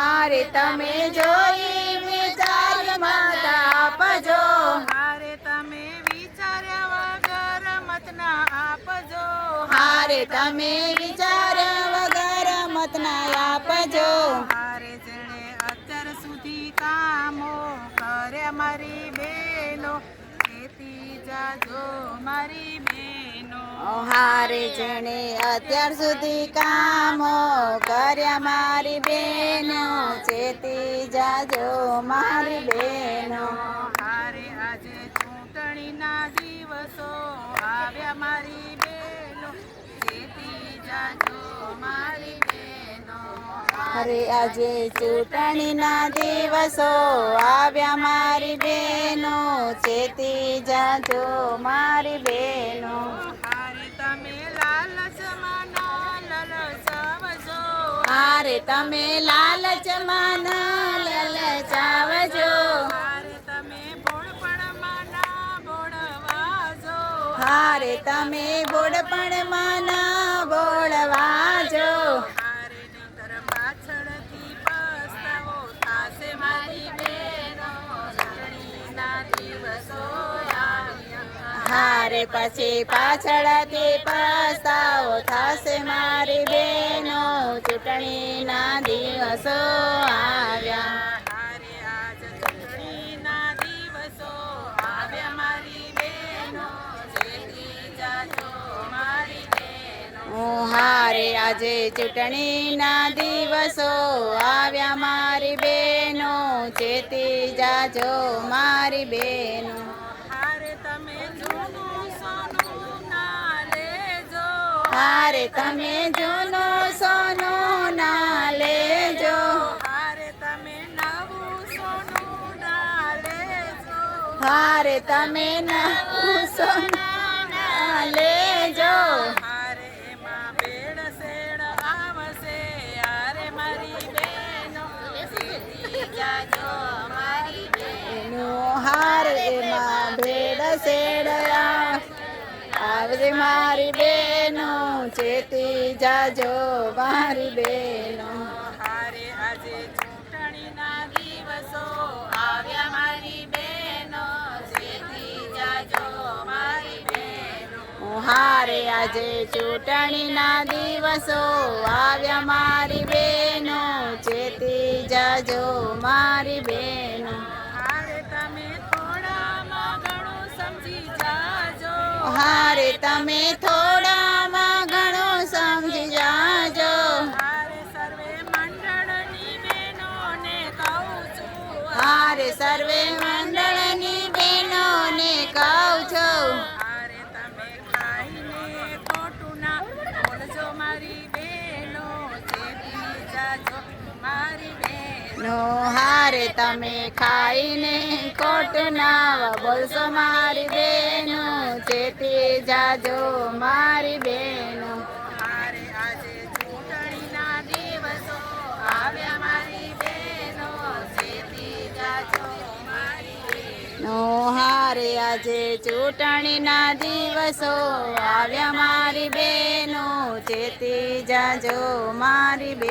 હારે તમે જોઈ વિચાર મત આપજો. હારે તમે વિચાર્યા વગર મત ના આપજો. હારે તમે વિચાર વગર મત ના આપજો. હારે જેણે અત્યાર સુધી કામો કરે મારી બેનો ખેતી જાજો મારી હારે જેણે અત્યાર સુધી કામો કર્યા મારી બેનો. ચેતી જાજો મારી બેનો. હારે આજે ચૂંટણીના દિવસો આવ્યા મારી બેનો. ચેતી જાજો મારી બેનો. અરે આજે ચૂંટણીના દિવસો આવ્યા મારી બેનો. ચેતી જાજો મારી બેનો. હારે તમે લાલચમાં ન લલચાવજો હારે તમે ભોળપણમાં ના બોળવાજો હારે પછી પાછળથી પસ્તાવો થશે મારી બેનો. ચૂંટણીના દિવસો આવ્યા. હારે આજ ચૂંટણીના દિવસો આવ્યા મારી બેનો જેથી જાજો મારી બેનો હારે આજે ચૂંટણીના દિવસો આવ્યા મારી બેનો ચેતી જાજો મારી બેનો હારે તમે જૂનું સોનું ના લેજો. હારે તમે જૂનો હારે તમે ના લેજો. હારે એમાં ભેળસેળ આવશે હારે મારી બેનો જાજો મારી બેનો. હાર ભેડ શેડયા આવજે મારી બેનો ચેતી જાજો મારી બેનો. હારે આજે ચૂંટણીના દિવસો આવ્યા મારી બેનો ચેતી જાજો મારી બેનો. હારે તમે થોડામાં ઘણું સમજી જાજો. હારે તમે થોડામાં ઘણું સમજી જાજો. હારે સર્વે મંડળની બહેનોને કહું છું. હારે સર્વે નો હારે તમે ખાઈને કોટ ના બોલશો મારી બેનો ચેતી જાજો મારી બેનો. હારે આજે ચૂંટણીના દિવસો આવ્યા મારી બહેનો જેથી જાજો નો હારે આજે ચૂંટણીના દિવસો આવ્યા મારી બેનો ચેતી જાજો મારી બેનો